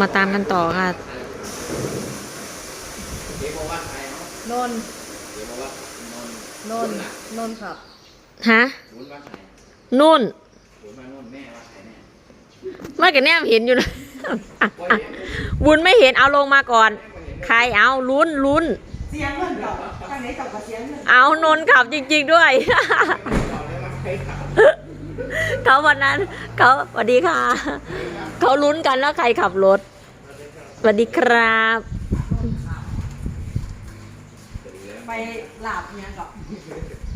มาตามกันต่อค่ะเดี๋ยวบอกว่าใครเนาะนนท์เดี๋ยวบอกว่านนท์นนท์นนท์ครับฮะวุ้นว่าใครนุ่นวุ้นว่านุ่นแม่ว่าใครแน่เมื่อกี้แนมเห็นอยู่นะบุญไม่เห็นเอาลงมาก่อน ใครเอาลุ้นลุ้นเสียงเงินเก่าทางไหนเก่ากับเสียงเงินเอานนท์ขับจริง ๆด้วย เขาวันนั้นเขาสวัสดีค่ะ เขาลุ้นกันแล้วใครขับรถสวัสดีครับ ไปหลาบเนี่ยกับ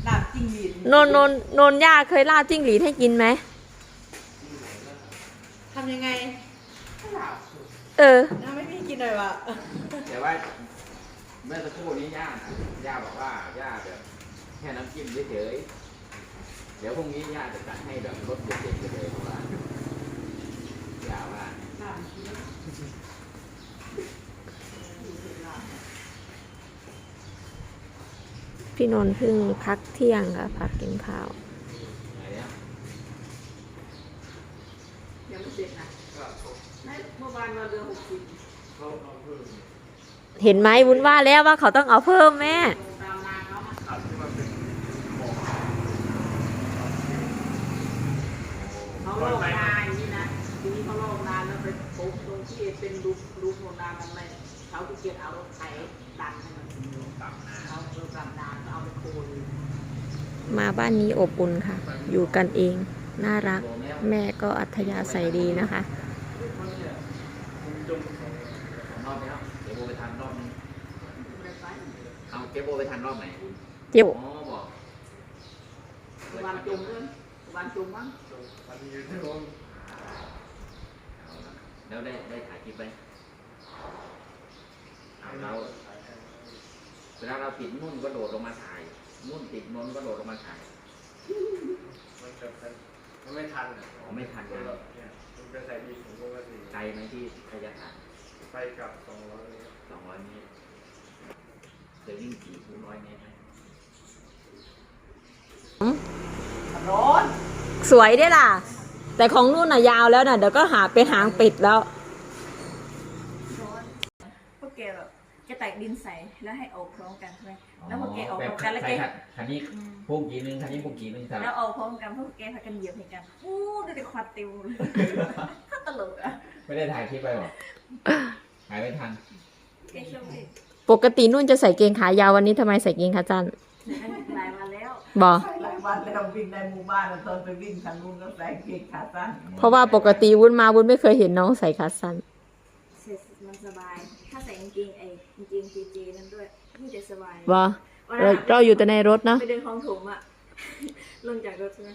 หลาบจิ้งหรีดนนท์นนท์นนท์ย่าเคยล่าจิ้งหรีดให้กินไหม ทำยังไงเออ ทำให้พี่กินหน่อยวะแต่ว่าเมื่อสักครู่นี้ย่าน่ะย่าบอกว่าย่าแบบแค่น้ำจิ้มเฉยๆ เดี๋ยวพรุ่งนี้ย่าจะจัดให้แบบรสเด็ดๆไปเลยเพราะว่าย่าว่าหลาบกินพี่นนท์เพิ่งพักเที่ยงค่ะพักกินข้าวไหนเนี่ยยังไม่เสร็จนะไม่เมื่อวานเราเดือนหกสิบเห็นไหมวุ้นว่าแล้วว่าเขาต้องเอาเพิ่มแม่ ตามมาเขามาเขา โลกนาอย่างนี้นะทีนี้เขาโลกนาแล้วไปปุ๊บตรงที่เป็นรูปรูปโลกนามันไม่เขาที่เกียจเอารถไถดันให้มันตับหน้าเอาเออกลับนาก็เอาไปโคนมาบ้านนี้อบอุ่นค่ะ อยู่กันเอง น่ารัก แม่ก็อัธยาศัยดีนะคะสองรอบแล้วเดี๋ยวโบไปทานรอบนึงไปไปเอาเจ๊โบไปทานรอบไหนเจ็บ อ๋อบอก วันจุ่มเลย วันจุ่มมั้งเอาละแล้วได้ได้ถ่ายคลิปไหมเอาเราเวลาเราปิดนุ่นก็โดดลงมาถ่าย นุ่นติดนนก็โดดลงมาถ่าย มันจะเป็นมันไม่ทันอะอ๋อไม่ทันมันนะ เนี่ยมันจะใส่ดีผมปกติไกลไหมที่ขยะถ่ายไปกลับสองร้อยเมตรสองร้อยเมตรจะวิ่งกี่คูณร้อยเมตรไหมร้อน สวยได้ล่ะ แต่ของนุ่นน่ะยาวแล้วน่ะเดี๋ยวก็หาเป็นหางปิดแล้ว พวกแกแบบแกแตกดินใส่แล้วให้ออกพร้อมกันใช่ไหม แล้วพวกแกออกพร้อมกันแล้วแกใช่คันนี้พุ่งกี่นึงคันนี้พุ่งกี่นึงครับแล้วออกพร้อมกันพวกแกพากันเหยียบให้กันอู้ดูดิควันเต็มเลยตลกอะไม่ได้ถ่ายคลิปไปหรอถ่ายไม่ทันแกชอบเลยปกตินุ่นจะใส่เกงขายาววันนี้ทำไมใส่เกงขาสั้นหลายวันแล้วบอหลาย วันแล้ววิ่งในหมู่บ้านตอนไปวิ่งทางนู้นก็ใส่เกงขาสั้นเพราะว่าปกติวุ้นมาวุ้นไม่เคยเห็นน้องใส่ขาสั้นเสร็จมันสบาย ถ้าใส่กางเกงไอ้กางเกงเจเจนั่นด้วยนี่จะสบายบอวันเรานั้นเราอยู่แต่ในรถเนาะไปเดินคลองถมอะลงจากรถใช่ไหม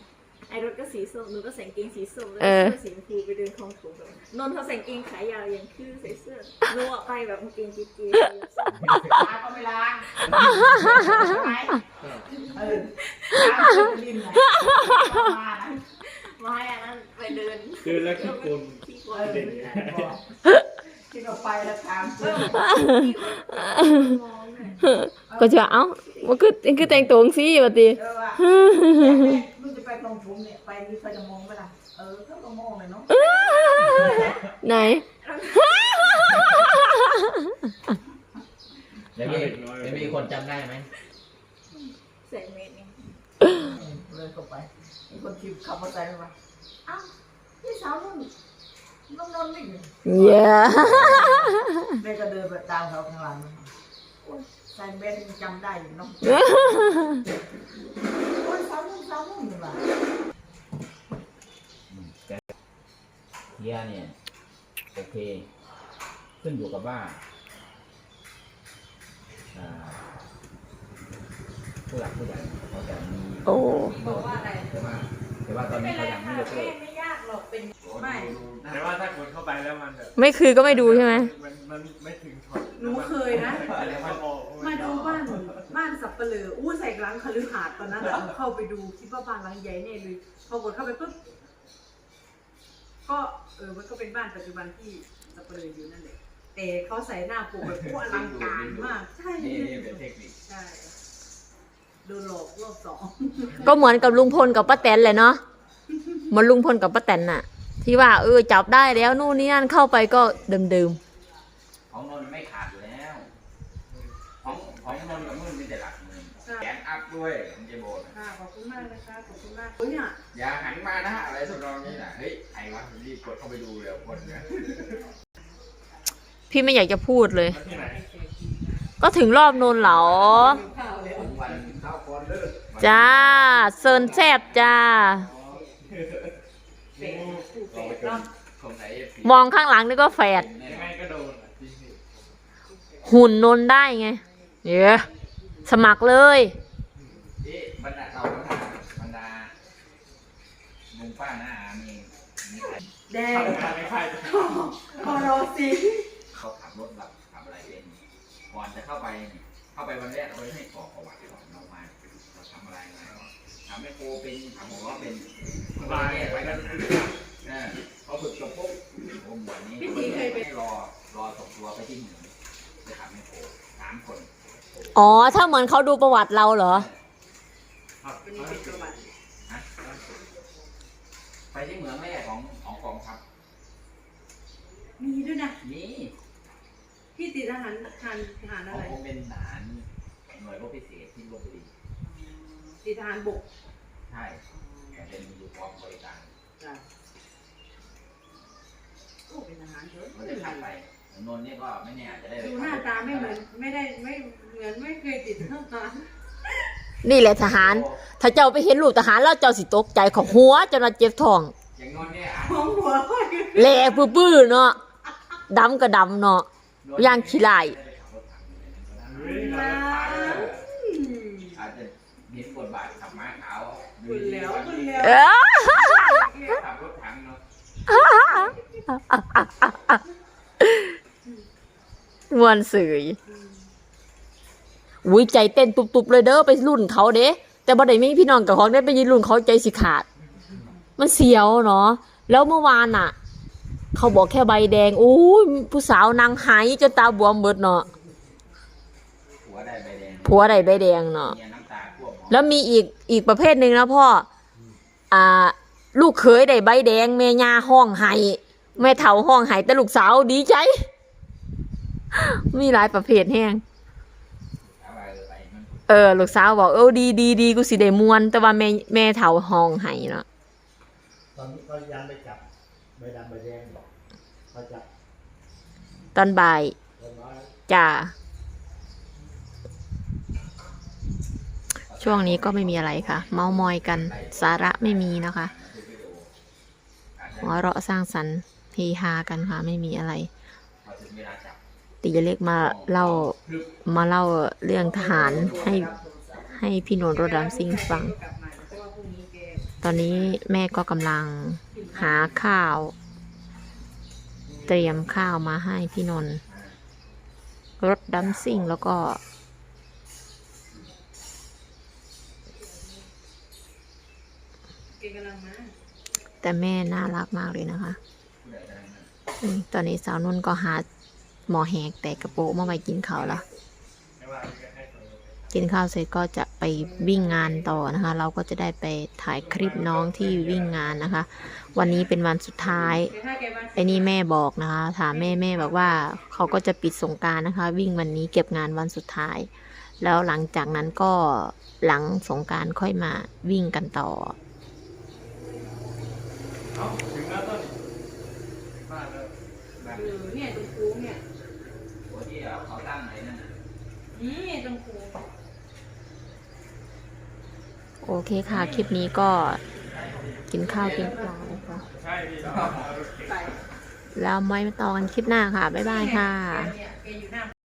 ไอ้รถก็สีส้มหนูก็ใส่กางเกงสีส้มแล้วเออเสื้อสีชมพูไปเดินคลองถมแบบนนท์เขาใส่กางเกงขายาวอย่างคือใส่เสื้อหนูอะไปแบบกางเกงเจเจตาก็ไม่ล้างไปเออตาก็ไม่ลิ้นไหนมานะไม้อันนั้นไปเดินคือแล้วขี้กุนที่คเอนอบอกที่เราไปแล้วตามเพิ่มมองเนี่ยก็จะเอ้ามันคือมันคือแต่งตัวจังซี่ปะติเออว่ามึงจะไปต รงถุงเนี่ยไปนี่เขาจะมองไหมล่ะเออเขาก็มองเลยเนาะไหนแล้วมีแล้วมีคนจำได้ไหมใส่เมตรเนี่ยเลยเข้าไปไอ้คนที่ขับมอเตอร์ไซค์มาอ้าวพี่สาวนุ่นน้องนนท์นี่เย้แม่ก็เดินไปตามเขาข้างหลังโอ้ย ใส่แว่นยังจำได้อยู่เนาะโอ้ยสาวนุ่นสาวนุ่นนี่หว่าเฮียเนี่ยโอเค ขึ้นอยู่กับว่าอ่าผู้หลักผู้ใหญ่เขาจะมีโอ้บอกว่าอะไรแต่ว่าแต่ว่าตอนนี้เขายังไม่ยกเลิกไม่ยากหรอกเป็นไม่แต่ว่าถ้ากดเข้าไปแล้วมันแบบไม่คือก็ไม่ดูใช่ไหมมันมันไม่ถึงช็อตห นูเคยนะมันออกมาดูบ้านบ้านสับเปลืออู้ใส่หลังคฤหาสน์ตอนนั้นอะหนูเข้าไปดูคิดว่าบ้านหลังใหญ่แน่เลยพอกดเข้าไปปุ๊บก็เออมันก็เป็นบ้านปัจจุบันที่สับเปลืออยู่นั่นแหละแต่เขาใส่หน้าปกแบบผู้อลังการมากใช่นี่นี่เป็นเทคนิคใช่โดนหลอกรอบสองก็เหมือนกับลุงพลกับป้าแตนเลยเนาะเหมือนลุงพลกับป้าแตนน่ะ ที่ว่าเออจับได้แล้วนู่นนี่นั่นเข้าไปก็เดิมของนนท์ไม่ขาดอยู่แล้ว ของของนนท์กับนุ่นมีแต่หลักหมื่นแขนอัพด้วยผมจะบอกนะค่ะขอบคุณมากนะคะขอบคุณมากเฮ้ยเนี่ยอย่าหันมานะอะไรสำนองนี้นะเฮ้ยใครวะรีบกดเข้าไปดูเร็วคนเนี่ยๆพี่ไม่อยากจะพูดเลยแล้วที่ไหนก็ถึงรอบโนนเหลาถึงวันเข้าคอนเลิกจ้าเซินแซบจ้า ลองไปชมสงสัย FC มองข้างหลังนี่ก็แฝดแน่ยังนไงอนก็โดนอะจริงดิหุ่นนนได้ไง เยอะสมัครเลยเอ๊ะบรรดาเราบรรดาบรรดาลุงป้าน้าอามีมีใครแดงทำงานไม่ค่ายจะพอรอสิเขาขับรถแบบขับอะไรเป็นก่อนจะเข้าไปเนี่ยเข้าไปวันแรกเราให้กรอกประวัติก่อนน้องมาเราทำอะไรมาก่อนทำให้โคเป็นทำหัวเราะเป็นสบายแยกไปไว้กักันนเออพอฝึกจบปุ๊บโอ้หมวดนี้ให้รอรอส่งตัวไปที่เหมืองไปทำให้โคสามคน อ๋อ ถ้าเหมือนเขาดูประวัติเราเหรอครับวันนี้เป็นประวัตินะไปที่เหมืองแรกของของกองทัพมีด้วยนะนี่พี่ติดทหารทหารทหารขอะองไรผมเป็นทหารหน่วยรบพิเศษที่ลบบุรีติดทหารบกใช่แต่เป็นอยู่กองบริการจ้ะโอ้เป็นทหารเถอะก็จะขับไป นนท์เนี่ยก็ไม่แน่อาจจะได้ไปดูหน้าตาไม่เหมือนไม่ได้ไม่เหมือนไม่เคยติดทหารนี่แหละทหาร ถ้าเจ้าไปเห็นรูปทหารแล้วเจ้าสิตกใจเของหัวจนว่าเจ็บท้องอย่างนนท์เนี่ยอะของหัวค่อยแหลปื้อๆเนาะดำก็ดำเนาะย่างขี้ลายเฮ้ยเราจะผ่านแล้วอาจจะมีบทบาทขับม้าขาวคุณแล้วคุณแล้วเออขับรถถังเนาะ มวนเสยอุ้ยใจเต้นตุบๆเลยเด้อไปรุ่นเขาเด้แต่บ่ได้มีพี่น้องกับของได้ไปยืนรุ่นเขาใจสิขาด มันเสียวเนาะแล้วเมื่อวานอะ เขาบอกแค่ใบแดงโอ้ผู้สาวนางหายจนตาบวมเบิดเนาะผัวได้ใบแดงเนาะแล้วมีอีกอีกประเภทหนึ่งนะพ่ออ่า ลูกเขยได้ใบแดงแม่ย่าห้องไห้แม่เฒ่าห้องไห้แต่ลูกสาวดีใจ มีหลายประเภทแห้งเอาไปเลยไปมันเออ ลูกสาวบอกเออดีดีดีกูสิได้มวน แต่ว่าแม่แม่เฒ่าห้องไห้เนาะตอนนี้เขายังไปจับใบดำใบแดงบอกเขาจับตอนบ่ายคนน้อยจ้าช่วงนี้ก็ไม่มีอะไรค่ะ เมามอยกันสาระไม่มีนะคะหัวเราะสร้างสรรค์เฮฮากันค่ะ ไม่มีอะไร ติยเล็กมาเล่ามาเล่าเรื่องทหารให้ให้พี่นนท์รถรามซิ่งฟัง ตอนนี้แม่ก็กำลังหาข้าว เตรียมข้าวมาให้พี่นนท์รถดัมซิ่งแล้วก็แต่แม่น่ารักมากเลยนะคะ ตอนนี้สาวนุ่นก็หา หมอแหกแต่กระโปรงมาไว้กินข้าวแล้วไม่ว่าจะกินข้าวเสร็จก็จะไปวิ่งงานต่อนะคะ เราก็จะได้ไปถ่ายคลิปน้องที่วิ่งงานนะคะ วันนี้เป็นวันสุดท้ายไอ้นี่แม่บอกนะคะถามแม่แม่บอกว่าเขาก็จะปิดสงการนะคะ วิ่งวันนี้เก็บงานวันสุดท้าย แล้วหลังจากนั้นก็หลังสงการค่อยมาวิ่งกันต่อ เอ้าถึงแล้วต้นบ้านแล้ว แบบ เออเนี่ยตรงคูเนี่ย หัวที่ เขาตั้งไหนนั่นน่ะนี่ตรงคูโอเคค่ะ คลิปนี้ก็กินข้าวกินปลานะคะใช่พี่เอารถเก๋งใส่แล้วไม่ต่อกันคลิปหน้าค่ะ บ๊ายบายค่ะ